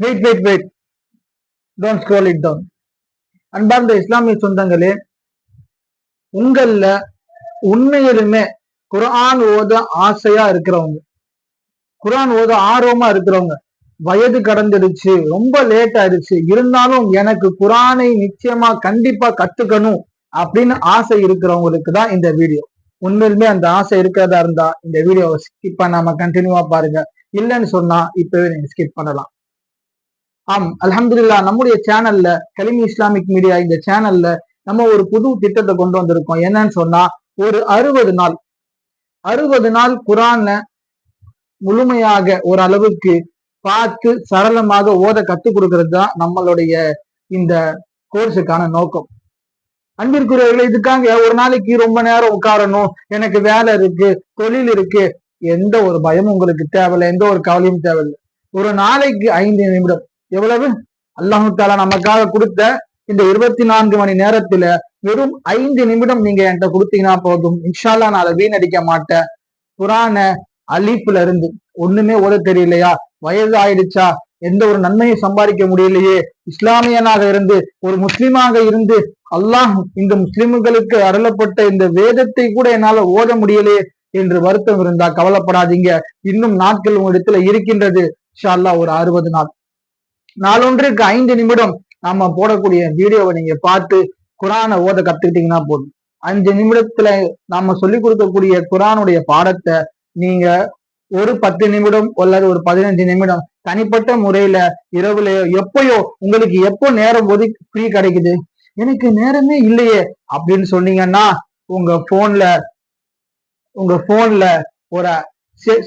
Wait wait wait don't scroll it down அன்பார்ந்த இஸ்லாமிய சொந்தங்களே உங்கள உண்மையிலுமே குரான் ஓத ஆசையா இருக்கிறவங்க குரான் ஓத ஆர்வமா இருக்கிறவங்க வயது கடந்துடுச்சு ரொம்ப லேட் ஆயிடுச்சு இருந்தாலும் எனக்கு குரானை நிச்சயமா கண்டிப்பா கத்துக்கணும் அப்படின்னு ஆசை இருக்கிறவங்களுக்கு தான் இந்த வீடியோ. உண்மையிலுமே அந்த ஆசை இருக்கிறதா இருந்தா இந்த வீடியோவை ஸ்கிப் பண்ணாம கண்டினியூவா பாருங்க. இல்லைன்னு சொன்னா இப்பவே நீங்க ஸ்கிப் பண்ணலாம். ஆம் அலமதுல்லா நம்முடைய சேனல்ல கலிமி இஸ்லாமிக் மீடியா இந்த சேனல்ல நம்ம ஒரு புது திட்டத்தை கொண்டு வந்திருக்கோம். என்னன்னு சொன்னா ஒரு அறுபது நாள் அறுபது நாள் குரான முழுமையாக ஒரு அளவுக்கு பார்த்து சரளமாக ஓத கத்துக் கொடுக்கறது தான் நம்மளுடைய இந்த கோர்ஸுக்கான நோக்கம். அன்பிற்குரியவர்களை இதுக்காக ஒரு நாளைக்கு ரொம்ப நேரம் உட்காரணும். எனக்கு வேலை இருக்கு தொழில் இருக்கு. எந்த ஒரு பயமும் உங்களுக்கு தேவையில்லை எந்த ஒரு கவலையும் தேவையில்லை. ஒரு நாளைக்கு ஐந்து நிமிடம் எவ்வளவு? அல்லாஹு தாலா நமக்காக கொடுத்த இந்த இருபத்தி நான்கு மணி நேரத்துல வெறும் ஐந்து நிமிடம் நீங்க என்கிட்ட கொடுத்தீங்கன்னா போதும். இன்ஷால்லா நான் அதை வீணடிக்க மாட்டேன். புராண அலிப்புல இருந்து ஒண்ணுமே ஓத தெரியலையா? வயது ஆயிடுச்சா எந்த ஒரு நன்மையும் சம்பாதிக்க முடியலையே? இஸ்லாமியனாக இருந்து ஒரு முஸ்லிமாக இருந்து அல்லாஹ் இந்த முஸ்லிம்களுக்கு அருளப்பட்ட இந்த வேதத்தை கூட என்னால ஓத முடியலையே என்று வருத்தம் இருந்தா கவலைப்படாதீங்க. இன்னும் நாட்கள் உங்களிடத்துல இருக்கின்றது. ஷால்லா ஒரு அறுபது நாள். நாளொன்றுக்கு ஐந்து நிமிடம் நாம போடக்கூடிய வீடியோவை நீங்க பார்த்து குரானை ஓத கத்துக்கிட்டீங்கன்னா போதும். அஞ்சு நிமிடத்துல நாம சொல்லி கொடுக்கக்கூடிய குரானுடைய பாடத்தை நீங்க ஒரு பத்து நிமிடம் அல்லது ஒரு பதினஞ்சு நிமிடம் தனிப்பட்ட முறையில இரவுலையோ எப்பயோ உங்களுக்கு எப்போ நேரம் ஒதுக்கி ஃப்ரீ கிடைக்குது? எனக்கு நேரமே இல்லையே அப்படின்னு சொன்னீங்கன்னா உங்க போன்ல உங்க போன்ல ஒரு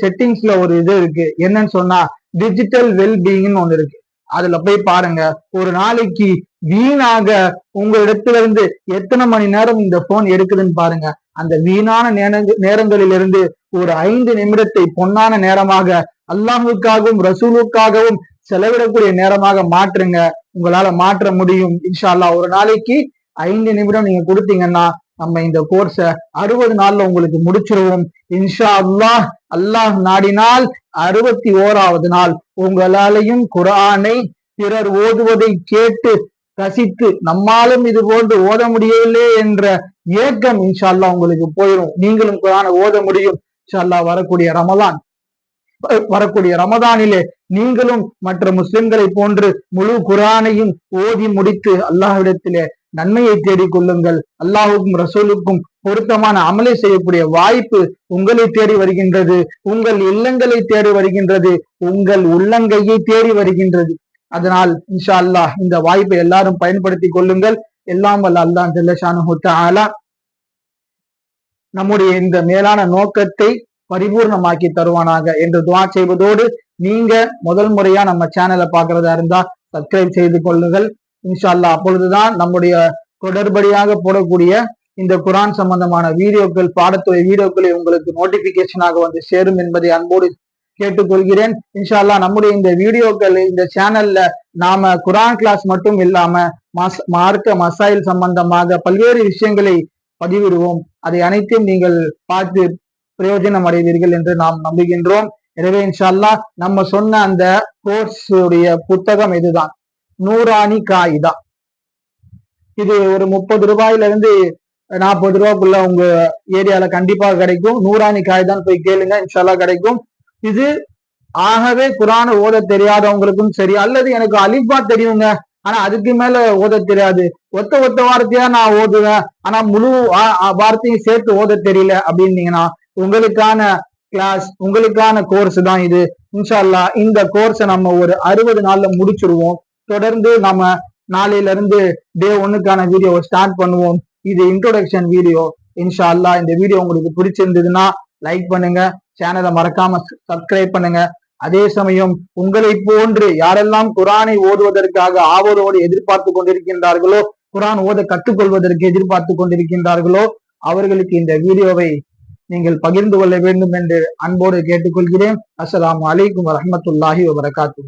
செட்டிங்ஸ்ல ஒரு இது இருக்கு. என்னன்னு சொன்னா டிஜிட்டல் வெல்பீயிங்னு ஒண்ணு இருக்கு. அதுல போய் பாருங்க. ஒரு நாளைக்கு வீணாக உங்க இடத்துல இருந்து எத்தனை மணி நேரம் இந்த போன் எடுக்குதுன்னு பாருங்க. அந்த வீணான நேரங்களிலிருந்து ஒரு ஐந்து நிமிடத்தை பொன்னான நேரமாக அல்லாஹுக்காகவும் ரசூலுக்காகவும் செலவிடக்கூடிய நேரமாக மாற்றுங்க. உங்களால மாற்ற முடியும் இன்ஷால்லா ஒரு நாளைக்கு ஐந்து நிமிடம் நீங்க கொடுத்தீங்கன்னா நம்ம இந்த கோர்ஸ அறுபது நாள்ல உங்களுக்கு முடிச்சிருவோம். இன்ஷா அல்லாஹ் அல்லாஹ் நாடினால் அறுபத்தி ஓராவது நாள் உங்களாலையும் குரானை பிறர் ஓதுவதை கேட்டு ரசித்து நம்மாலும் இது போன்று ஓத முடியவில்லை என்ற ஏக்கம் இன்ஷால்லா உங்களுக்கு போயிடும் நீங்களும் குரானை ஓத முடியும். இன்ஷால்லா வரக்கூடிய ரமதான் வரக்கூடிய ரமதானிலே நீங்களும் மற்ற முஸ்லிம்களை போன்று முழு குரானையும் ஓதி முடித்து அல்லாஹ்விடத்திலே நன்மையை தேடிக் கொள்ளுங்கள். அல்லாஹுக்கும் ரசூலுக்கும் பொருத்தமான அமலை செய்யக்கூடிய வாய்ப்பு உங்களை தேடி வருகின்றது. உங்கள் இல்லங்களை தேடி வருகின்றது. உங்கள் உள்ளங்கையை தேடி வருகின்றது. அதனால் இன்ஷா அல்லாஹ் இந்த வாய்ப்பை எல்லாரும் பயன்படுத்தி கொள்ளுங்கள். எல்லாம் வல்ல அல்லாஹ் ஜல்லஷானு ஆலா நம்முடைய இந்த மேலான நோக்கத்தை பரிபூர்ணமாக்கி தருவானாக என்று துவா செய்வதோடு நீங்க முதல் முறையா நம்ம சேனலை பாக்குறதா இருந்தா சப்ஸ்கிரைப் செய்து கொள்ளுங்கள். இன்ஷால்லா அப்பொழுதுதான் நம்முடைய தொடர்படியாக போடக்கூடிய இந்த குரான் சம்பந்தமான வீடியோக்கள் பாடத்துறை வீடியோக்களை உங்களுக்கு நோட்டிபிகேஷனாக வந்து சேரும் என்பதை அன்போடு கேட்டுக்கொள்கிறேன். இன்ஷால்லா நம்முடைய இந்த வீடியோக்கள் இந்த சேனல்ல நாம குரான் கிளாஸ் மட்டும் இல்லாம மார்க்க மசாயில் சம்பந்தமாக பல்வேறு விஷயங்களை பதிவிடுவோம். அதை அனைத்தையும் நீங்கள் பார்த்து பிரயோஜனம் அடைவீர்கள் என்று நாம் நம்புகின்றோம். எனவே இன்ஷால்லா நம்ம சொன்ன அந்த கோர்ஸ் உடைய புத்தகம் இதுதான். நூறாணி காயிதா இது ஒரு முப்பது ரூபாயில இருந்து நாற்பது ரூபாய்க்குள்ள உங்க ஏரியால கண்டிப்பா கிடைக்கும். நூறாணி காய்தான் போய் கேளுங்க இன்ஷால்லா கிடைக்கும். இது ஆகவே குரான ஓத தெரியாதவங்களுக்கும் சரி அல்லது எனக்கு அலிபா தெரியுங்க ஆனா அதுக்கு மேல ஓத தெரியாது. ஒத்த ஒத்த வார்த்தையா நான் ஓதுவேன் ஆனா முழு வார்த்தையும் சேர்த்து ஓத தெரியல அப்படின்னீங்கன்னா உங்களுக்கான கிளாஸ் உங்களுக்கான கோர்ஸ் தான் இது. இன்ஷால்லா இந்த கோர்ஸை நம்ம ஒரு அறுபது நாள்ல முடிச்சிருவோம். தொடர்ந்து நம்ம நாளையில இருந்து டே ஒன்னுக்கான வீடியோ ஸ்டார்ட் பண்ணுவோம். இது இன்ட்ரோடக்ஷன் வீடியோ இன்ஷா அல்லா இந்த வீடியோ உங்களுக்கு பிடிச்சிருந்ததுன்னா லைக் பண்ணுங்க. சேனலை மறக்காம சப்ஸ்கிரைப் பண்ணுங்க. அதே சமயம் உங்களை போன்று யாரெல்லாம் குரானை ஓதுவதற்காக ஆவலோடு எதிர்பார்த்து கொண்டிருக்கின்றார்களோ குரான் ஓத கற்றுக்கொள்வதற்கு எதிர்பார்த்து கொண்டிருக்கின்றார்களோ அவர்களுக்கு இந்த வீடியோவை நீங்கள் பகிர்ந்து கொள்ள வேண்டும் என்று அன்போடு கேட்டுக்கொள்கிறேன். அஸ்லாம் வலைக்கும் வரமத்துல்லாஹி வபரகாத்து